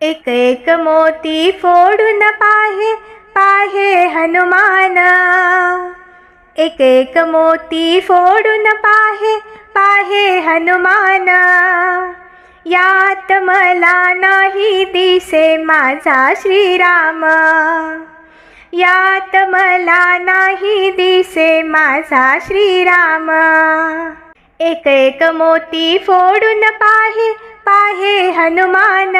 एक एक मोती फोडून पाहे पाहे हनुमान. एक एक मोती फोडून पाहे पाहे हनुमान. यात मला नाही दिसे माझा श्रीराम. यात मला नाही दिसे माझा श्रीराम. एक एक मोती फोडून पाहे पाहे हनुमान.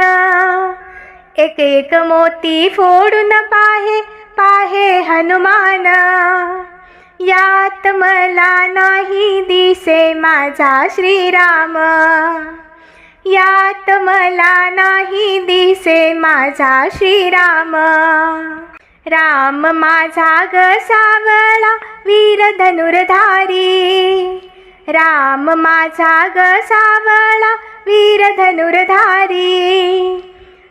एक एक मोती फोडून पाहे पाहे हनुमान. यात मला नाही दिसे माझा श्रीराम. यात मला नाही दिसे माझा श्रीराम. राम माझा ग सावळा वीर धनुर्धारी. राम माझा ग सावळा धनुर्धारी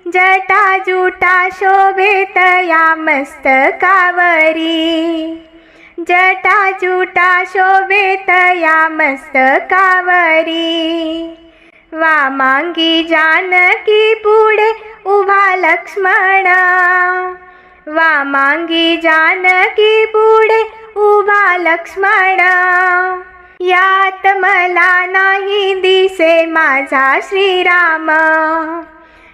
जटा जुटा शोभेत या मस्तकावरी जटा जुटा शोभेत या मस्तकावरी वामांगी जानकी पुढे उभा लक्ष्मण. वामांगी जानकी पुढे उभा लक्ष्मण. यात मला नाही दिसे माझा श्रीराम.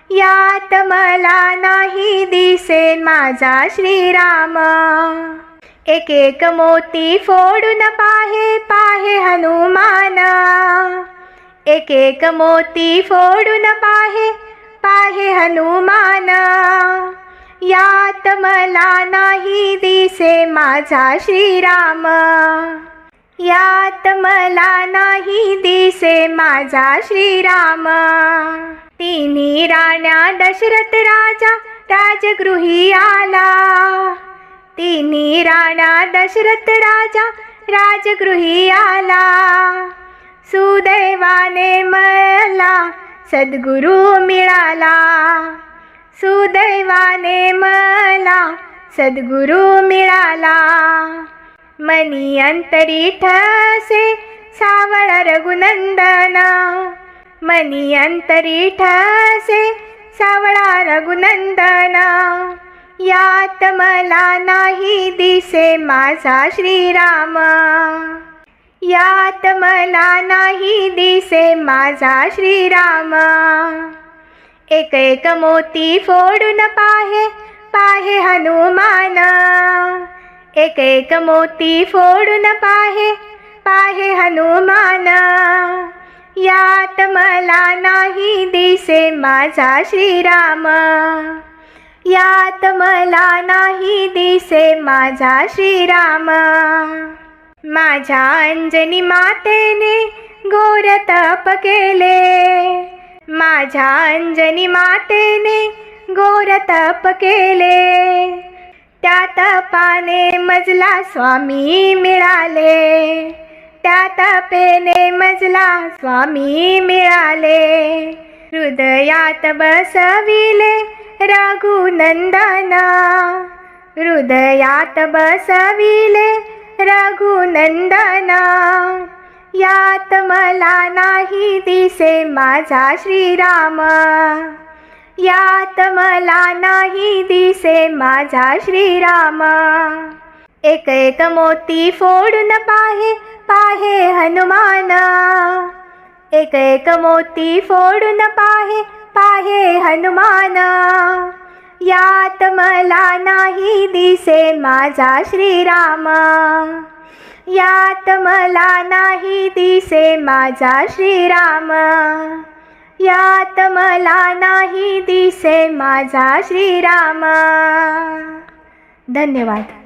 यात मला नाही दिसे माझा श्रीराम. एक एक मोती फोडून पाहे पाहे हनुमान. एक एक मोती फोडून पाहे पाहे हनुमान. यात मला नाही दिसे माझा श्रीराम. यात मला नाही दिसे माझा श्रीराम. तिन्ही राण्या दशरथ राजा राजगृही आला. तिन्ही राणा दशरथ राजा राजगृही आला. सुदैवाने मला सद्गुरू मिळाला. सुदैवाने मला सद्गुरू मिळाला. मनी अंतरी ठासे सावळा रघुनंदना। मनी अंतरी ठासे सावळा रघुनंदना। यात मला नाही दिसे माझा श्रीराम। यात मला नाही दिसे माझा श्रीराम। एक एक मोती फोडून पाहे पाहे हनुमान। एक एक मोती फोडून पाहे पाहे हनुमान. यात मला नाही दिसे माझा श्रीराम. यात मला नाही दिसे माझा श्रीराम. माझ्या अंजनी मातेने घोर तप केले. माझ्या अंजनी मातेने घोर तप केले. त्या तपाने मजला स्वामी मिळाले. त्या तपेने मजला स्वामी मिळाले. हृदयात बसविले रघुनंदना. हृदयात बसविले रघुनंदना. यात मला नाही दिसे माझा श्रीराम. यात मला नाही दिसे माझा श्रीराम. एक एक मोती फोडून पाहे पाहे हनुमान. एक एक मोती फोडून पाहे पाहे हनुमान. यात मला नाही दिसे माझा श्रीराम. यात मला नाही दिसे माझा श्रीराम. यात मला नाही दिसे माझा श्रीराम. धन्यवाद.